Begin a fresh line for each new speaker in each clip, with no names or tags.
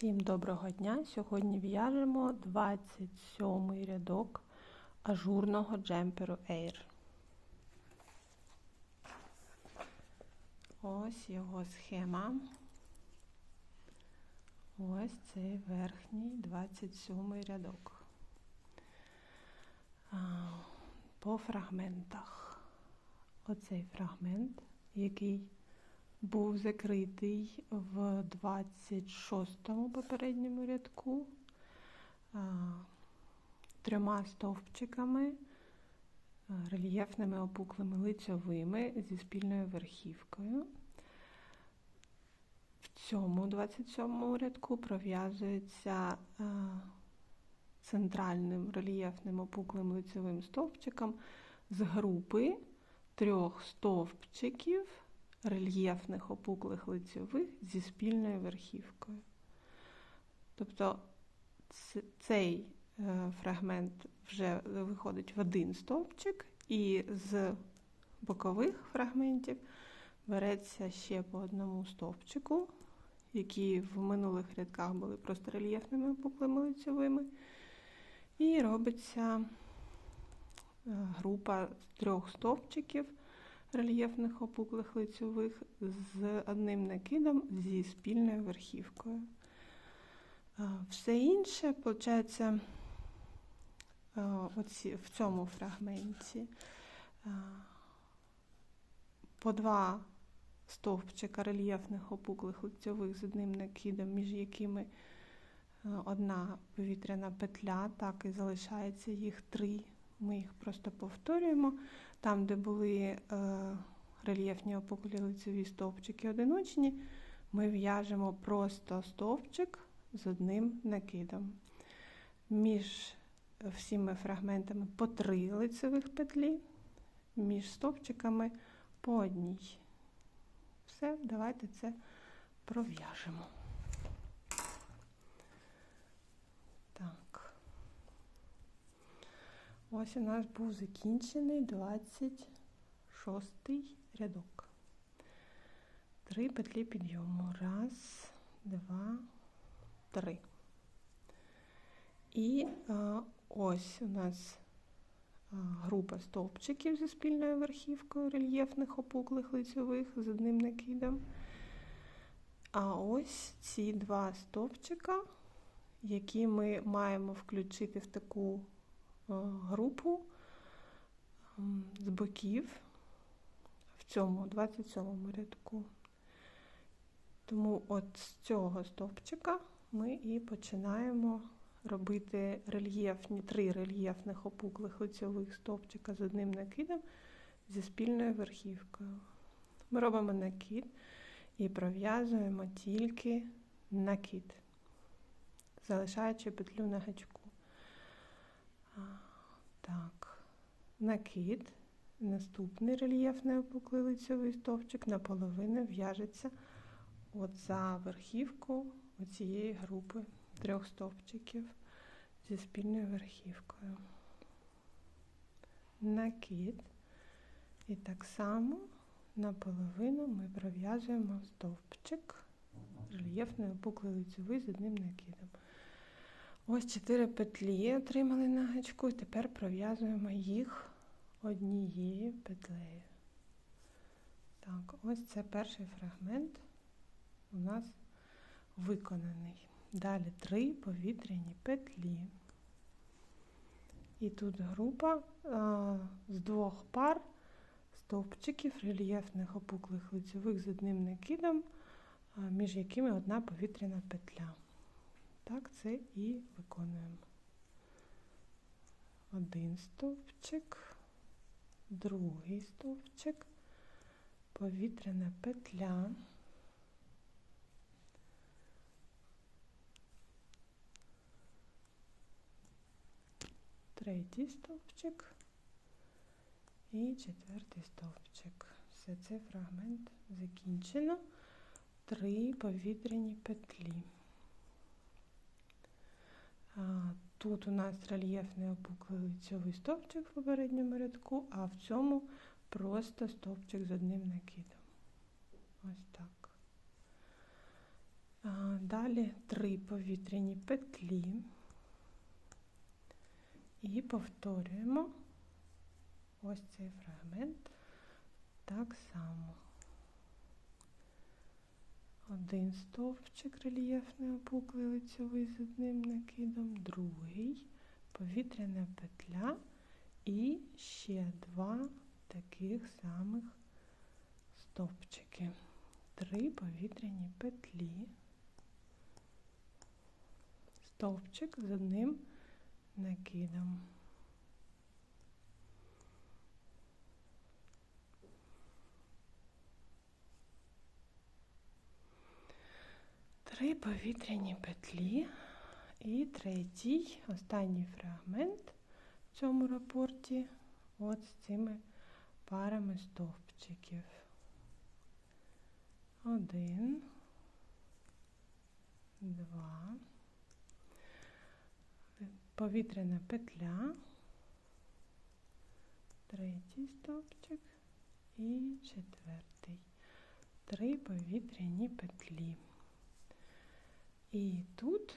Всім доброго дня! Сьогодні в'яжемо 27 рядок ажурного джемперу Air. Ось його схема. Ось цей верхній 27 рядок. По фрагментах. Оцей фрагмент, який був закритий в 26-му попередньому рядку трьома стовпчиками, рельєфними опуклими лицьовими зі спільною верхівкою. В цьому 27-му рядку пров'язується центральним рельєфним опуклим лицьовим стовпчиком з групи трьох стовпчиків рельєфних опуклих лицьових зі спільною верхівкою. Тобто цей е, фрагмент вже виходить в один стовпчик, і з бокових фрагментів береться ще по одному стовпчику, які в минулих рядках були просто рельєфними опуклими лицьовими. І робиться е, група з трьох стовпчиків рельєфних опуклих лицьових з одним накидом зі спільною верхівкою. Все інше, виходить, в цьому фрагменті по два стовпчика рельєфних опуклих лицьових з одним накидом, між якими одна повітряна петля, так і залишається їх три. Ми їх просто повторюємо. Там, де були е, рельєфні опуклі лицеві стовпчики одиночні, ми в'яжемо просто стовпчик з одним накидом. Між всіми фрагментами по три лицевих петлі, між стовпчиками по одній. Все, давайте це пров'яжемо. Ось у нас був закінчений 26 рядок. Три петлі підйому. Раз, два, три. І а, ось у нас група стовпчиків зі спільною верхівкою рельєфних опуклих лицьових з одним накидом. А ось ці два стовпчика, які ми маємо включити в таку групу з боків в цьому 27 рядку. Тому от з цього стовпчика ми і починаємо робити рельєфні, три рельєфних опуклих лицьових стовпчика з одним накидом зі спільною верхівкою. Ми робимо накид і пров'язуємо тільки накид, залишаючи петлю на гачку. Так, накид. Наступний рельєфний опуклий лицьовий стовпчик наполовину в'яжеться от за верхівку цієї групи трьох стовпчиків зі спільною верхівкою. Накид. І так само наполовину ми пров'язуємо стовпчик, рельєфний обуклийлицьовий з одним накидом. Ось 4 петлі отримали на гачку, і тепер пров'язуємо їх однією петлею. Так, ось це перший фрагмент у нас виконаний. Далі три повітряні петлі. І тут група а, з двох пар стовпчиків рельєфних опуклих лицьових з одним накидом, а, між якими одна повітряна петля. Так, це і виконуємо. Один стовпчик, другий стовпчик, повітряна петля. Третій стовпчик і четвертий стовпчик. Все цей фрагмент закінчено. Три повітряні петлі. Тут у нас рельєфний опуклий лицьовий стовпчик в попередньому рядку, а в цьому просто стовпчик з одним накидом. Ось так. Далі три повітряні петлі. І повторюємо ось цей фрагмент так само. Один стовпчик рельєфний опуклий лицьовий з одним накидом, другий, повітряна петля і ще два таких самих стовпчики. Три повітряні петлі, стовпчик з одним накидом. Три повітряні петлі і третій, останній фрагмент в цьому рапорті от з цими парами стовпчиків. Один, два, повітряна петля, третій стовпчик і четвертий. Три повітряні петлі. І тут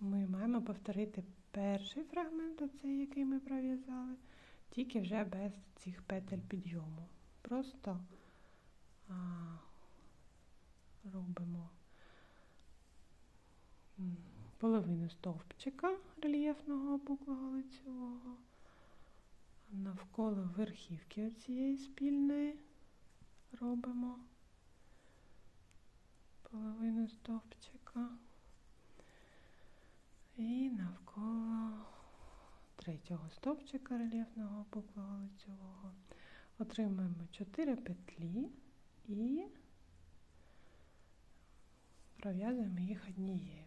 ми маємо повторити перший фрагмент, оцей, який ми пров'язали, тільки вже без цих петель підйому. Просто а, робимо половину стовпчика рельєфного опуклого лицевого, навколо верхівки цієї спільної робимо половину стовпчика. І навколо третього стовпчика рельєфного опуклого лицевого отримуємо 4 петлі і пров'язуємо їх однією.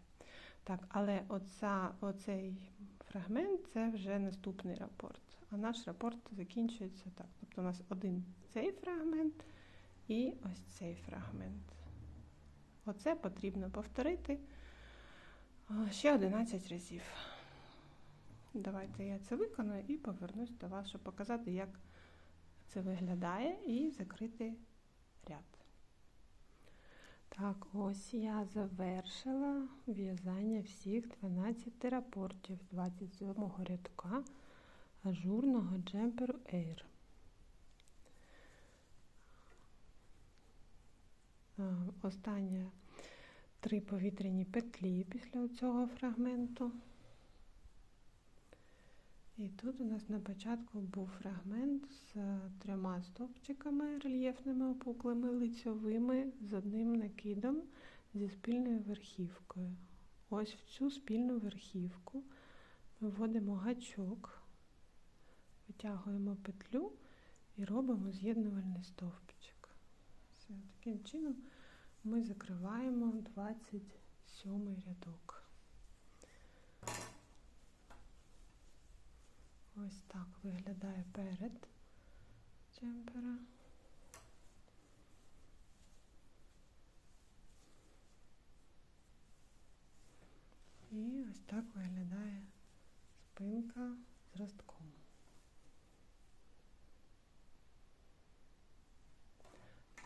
Так, але оця, оцей фрагмент це вже наступний рапорт. А наш рапорт закінчується так. Тобто у нас один цей фрагмент і ось цей фрагмент. Оце потрібно повторити ще 11 разів. Давайте я це виконую і повернусь до вас, щоб показати, як це виглядає, і закрити ряд. Так, ось я завершила в'язання всіх 12 рапортів 27-го рядка ажурного джемперу Air. Остання три повітряні петлі після цього фрагменту. І тут у нас на початку був фрагмент з трьома стовпчиками рельєфними опуклими лицьовими з одним накидом зі спільною верхівкою. Ось в цю спільну верхівку ми вводимо гачок, витягуємо петлю і робимо з'єднувальний стовпчик. Все, таким чином ми закриваємо 27 рядок. Ось так виглядає перед джемпера. І ось так виглядає спинка з ростком. Все,